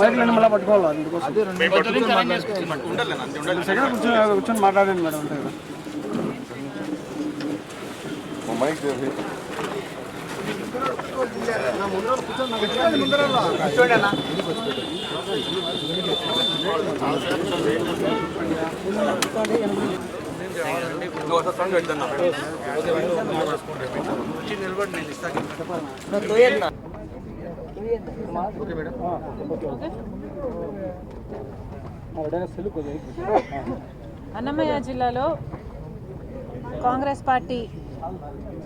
Mic రెండు మళ్ళీ పట్టుకోవాలి? అందుకోసం సెకండ్ కూర్చొని కూర్చొని మాట్లాడండి మేడం అంతే కదా. సెల్ కొద్దిగా అన్నమయ్య జిల్లాలో కాంగ్రెస్ పార్టీ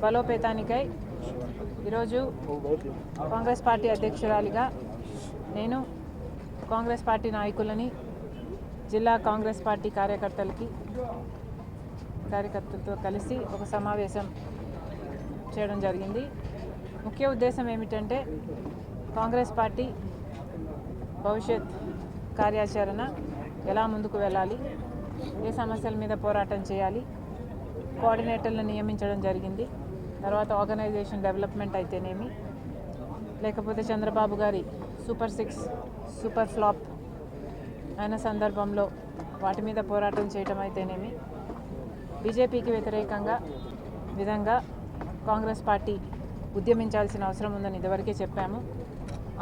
బలోపేతానికై ఈరోజు కాంగ్రెస్ పార్టీ అధ్యక్షురాలిగా నేను కాంగ్రెస్ పార్టీ నాయకులని జిల్లా కాంగ్రెస్ పార్టీ కార్యకర్తలకి కార్యకర్తలతో కలిసి ఒక సమావేశం చేయడం జరిగింది. ముఖ్య ఉద్దేశం ఏమిటంటే కాంగ్రెస్ పార్టీ భవిష్యత్ కార్యాచరణ ఎలా ముందుకు వెళ్ళాలి? ఏ సమస్యల మీద పోరాటం చేయాలి? కోఆర్డినేటర్లను నియమించడం జరిగింది. తర్వాత ఆర్గనైజేషన్ డెవలప్మెంట్ అయితేనేమి? లేకపోతే చంద్రబాబు గారి సూపర్ సిక్స్ సూపర్ ఫ్లాప్ అయిన సందర్భంలో వాటి మీద పోరాటం చేయటం అయితేనేమి? బీజేపీకి వ్యతిరేకంగా విధంగా కాంగ్రెస్ పార్టీ ఉద్యమించాల్సిన అవసరం ఉందని ఇదివరకే చెప్పాము.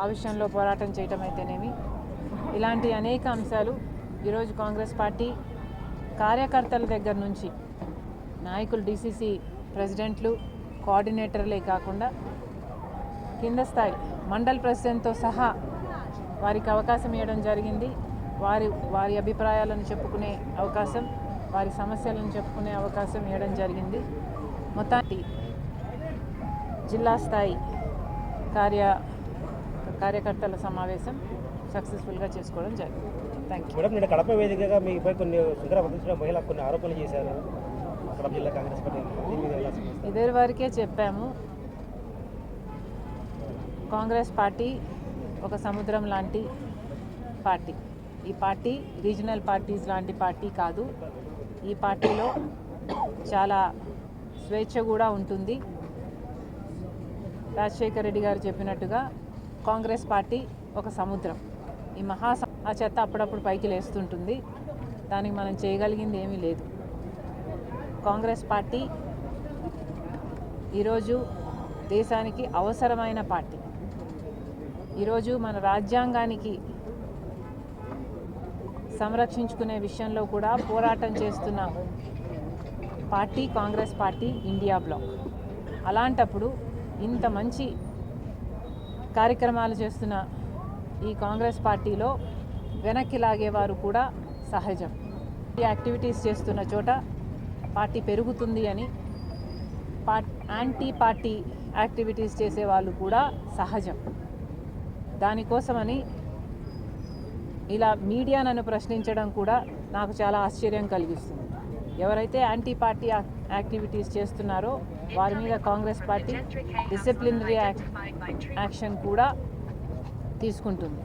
ఆ విషయంలో పోరాటం చేయటం అయితేనేమి ఇలాంటి అనేక అంశాలు ఈరోజు కాంగ్రెస్ పార్టీ కార్యకర్తల దగ్గర నుంచి నాయకులు డీసీసీ ప్రెసిడెంట్లు కోఆర్డినేటర్లే కాకుండా కింద స్థాయి మండల్ ప్రెసిడెంట్తో సహా వారికి అవకాశం ఇవ్వడం జరిగింది. వారి వారి అభిప్రాయాలను చెప్పుకునే అవకాశం వారి సమస్యలను చెప్పుకునే అవకాశం ఇవ్వడం జరిగింది. మొత్తానికి జిల్లా స్థాయి కార్య కార్యకర్తల సమావేశం సక్సెస్ఫుల్గా చేసుకోవడం జరిగింది. థ్యాంక్ యూ మేడం నేను కడప వేదికగా మీపై కొన్ని సుందర మహిళ కొన్ని ఆరోపణలు చేశారు. కడప జిల్లా కాంగ్రెస్ పార్టీ? ఇదివరకే వరకే చెప్పాము. కాంగ్రెస్ పార్టీ ఒక సముద్రం లాంటి పార్టీ. ఈ పార్టీ రీజనల్ పార్టీస్ లాంటి పార్టీ కాదు. ఈ పార్టీలో చాలా స్వేచ్ఛ కూడా ఉంటుంది. రాజశేఖర రెడ్డి గారు చెప్పినట్టుగా కాంగ్రెస్ పార్టీ ఒక సముద్రం. ఈ మహా ఆ చెత్త అప్పుడప్పుడు పైకి లేస్తుంటుంది. దానికి మనం చేయగలిగింది ఏమీ లేదు. కాంగ్రెస్ పార్టీ ఈరోజు దేశానికి అవసరమైన పార్టీ. ఈరోజు మన రాజ్యాంగానికి సంరక్షించుకునే విషయంలో కూడా పోరాటం చేస్తున్న party Congress party India bloc. అలాంటప్పుడు ఇంత మంచి కార్యక్రమాలు చేస్తున్న ఈ కాంగ్రెస్ పార్టీలో వెనక్కి లాగేవారు కూడా సహజం. యాక్టివిటీస్ చేస్తున్న చోట పార్టీ పెరుగుతుంది అని పార్ట్ యాంటీ పార్టీ యాక్టివిటీస్ చేసే వాళ్ళు కూడా సహజం. దానికోసమని ఇలా మీడియా నన్ను ప్రశ్నించడం కూడా నాకు చాలా ఆశ్చర్యం కలిగిస్తుంది. ఎవరైతే యాంటీ పార్టీ యాక్టివిటీస్ చేస్తున్నారో వారి మీద Congress party disciplinary ac- action కూడా తీసుకుంటుంది.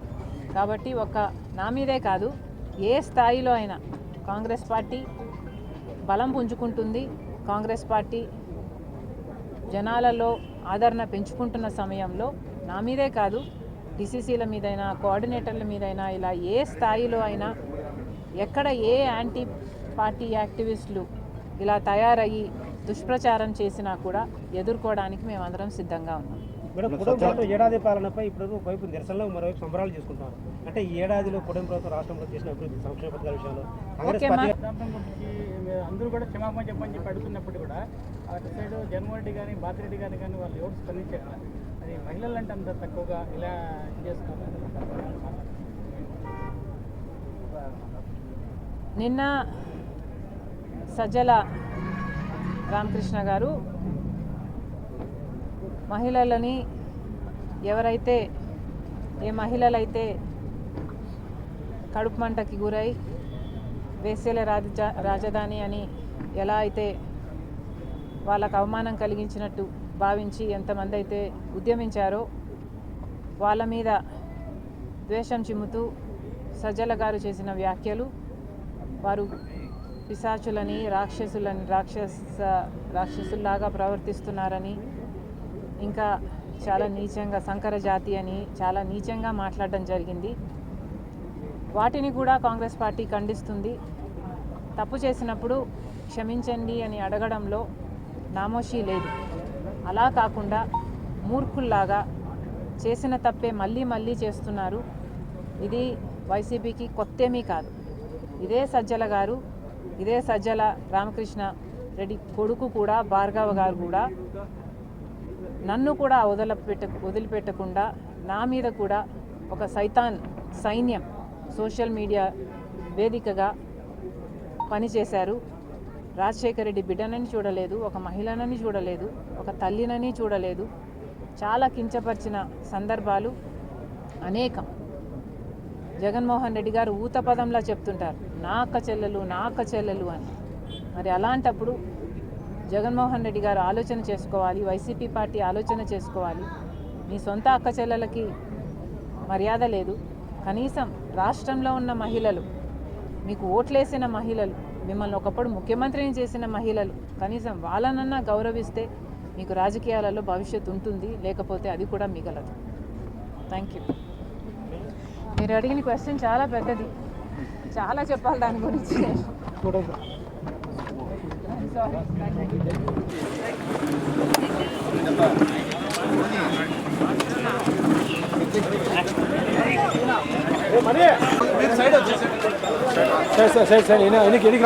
కాబట్టి ఒక నా మీదే కాదు ఏ స్థాయిలో అయినా కాంగ్రెస్ పార్టీ బలం పుంజుకుంటుంది. కాంగ్రెస్ పార్టీ జనాలలో ఆదరణ పెంచుకుంటున్న సమయంలో నా మీదే కాదు డిసిసిల మీదైనా కోఆర్డినేటర్ల మీదైనా ఇలా ఏ స్థాయిలో అయినా ఎక్కడ ఏ యాంటీ పార్టీ యాక్టివిస్టులు ఇలా తయారయ్యి దుష్ప్రచారం చేసినా కూడా ఎదుర్కోవడానికి మేమందరం సిద్ధంగా ఉన్నాం. ఏడాది పాలనపై ఇప్పుడు ఒకవైపు నిరసనలో మరోవైపు సంబరాలు చేసుకుంటున్నారు. అంటే ఈ ఏడాదిలో కుటుంబ ప్రభుత్వం రాష్ట్రంలో చేసిన అభివృద్ధి సంక్షేమ పథకాల విషయంలో అందరూ కూడా క్షమాపణ చెప్పని చెప్పి అడుగుతున్నప్పుడు కూడా అటు సైడ్ జగన్మోహన్ కానీ బాతిరెడ్డి గారిని కానీ వాళ్ళు ఎవరు స్పందించారు అది మహిళలు అంటే అంత తక్కువగా ఇలా చేస్తున్నారు. నిన్న సజ్జల రామకృష్ణ గారు మహిళలని ఎవరైతే ఏ మహిళలైతే కడుపు మంటకి గురై వేసేల రాజ రాజధాని అని ఎలా అయితే వాళ్ళకు అవమానం కలిగించినట్టు భావించి ఎంతమంది అయితే ఉద్యమించారో వాళ్ళ మీద ద్వేషం చిమ్ముతూ సజ్జల గారు చేసిన వ్యాఖ్యలు వారు పిశాచులని రాక్షసులని రాక్షస రాక్షసుల్లాగా ప్రవర్తిస్తున్నారని ఇంకా చాలా నీచంగా సంకర జాతి అని చాలా నీచంగా మాట్లాడడం జరిగింది. వాటిని కూడా కాంగ్రెస్ పార్టీ ఖండిస్తుంది. తప్పు చేసినప్పుడు క్షమించండి అని అడగడంలో నామోషీ లేదు. అలా కాకుండా మూర్ఖుల్లాగా చేసిన తప్పే మళ్ళీ మళ్ళీ చేస్తున్నారు. ఇది వైసీపీకి కొత్తేమీ కాదు. ఇదే సజ్జల గారు ఇదే సజ్జల రామకృష్ణ రెడ్డి కొడుకు కూడా భార్గవ గారు కూడా. నన్ను కూడా వదిలిపెట్ట వదిలిపెట్టకుండా నా మీద కూడా ఒక సైతాన్ సైన్యం సోషల్ మీడియా వేదికగా పనిచేశారు. రాజశేఖర రెడ్డి బిడ్డనని చూడలేదు ఒక మహిళనని చూడలేదు ఒక తల్లినని చూడలేదు. చాలా కించపరిచిన సందర్భాలు అనేకం. జగన్మోహన్ రెడ్డి గారు ఊత పదంలా చెప్తుంటారు నా అక్క చెల్లెలు నా అక్క చెల్లెలు అని. మరి అలాంటప్పుడు జగన్మోహన్ రెడ్డి గారు ఆలోచన చేసుకోవాలి వైసీపీ పార్టీ ఆలోచన చేసుకోవాలి. మీ సొంత అక్క చెల్లెలకి మర్యాద లేదు. కనీసం రాష్ట్రంలో ఉన్న మహిళలు మీకు ఓట్లేసిన మహిళలు మిమ్మల్ని ఒకప్పుడు ముఖ్యమంత్రిని చేసిన మహిళలు కనీసం వాళ్ళనన్నా గౌరవిస్తే మీకు రాజకీయాలలో భవిష్యత్తు ఉంటుంది లేకపోతే అది కూడా మిగలదు. థ్యాంక్ యూ మీరు అడిగిన క్వశ్చన్ చాలా పెద్దది చాలా చెప్పాలి దాని గురించి సరే సరే సరే సరే ఎనికి ఎనికి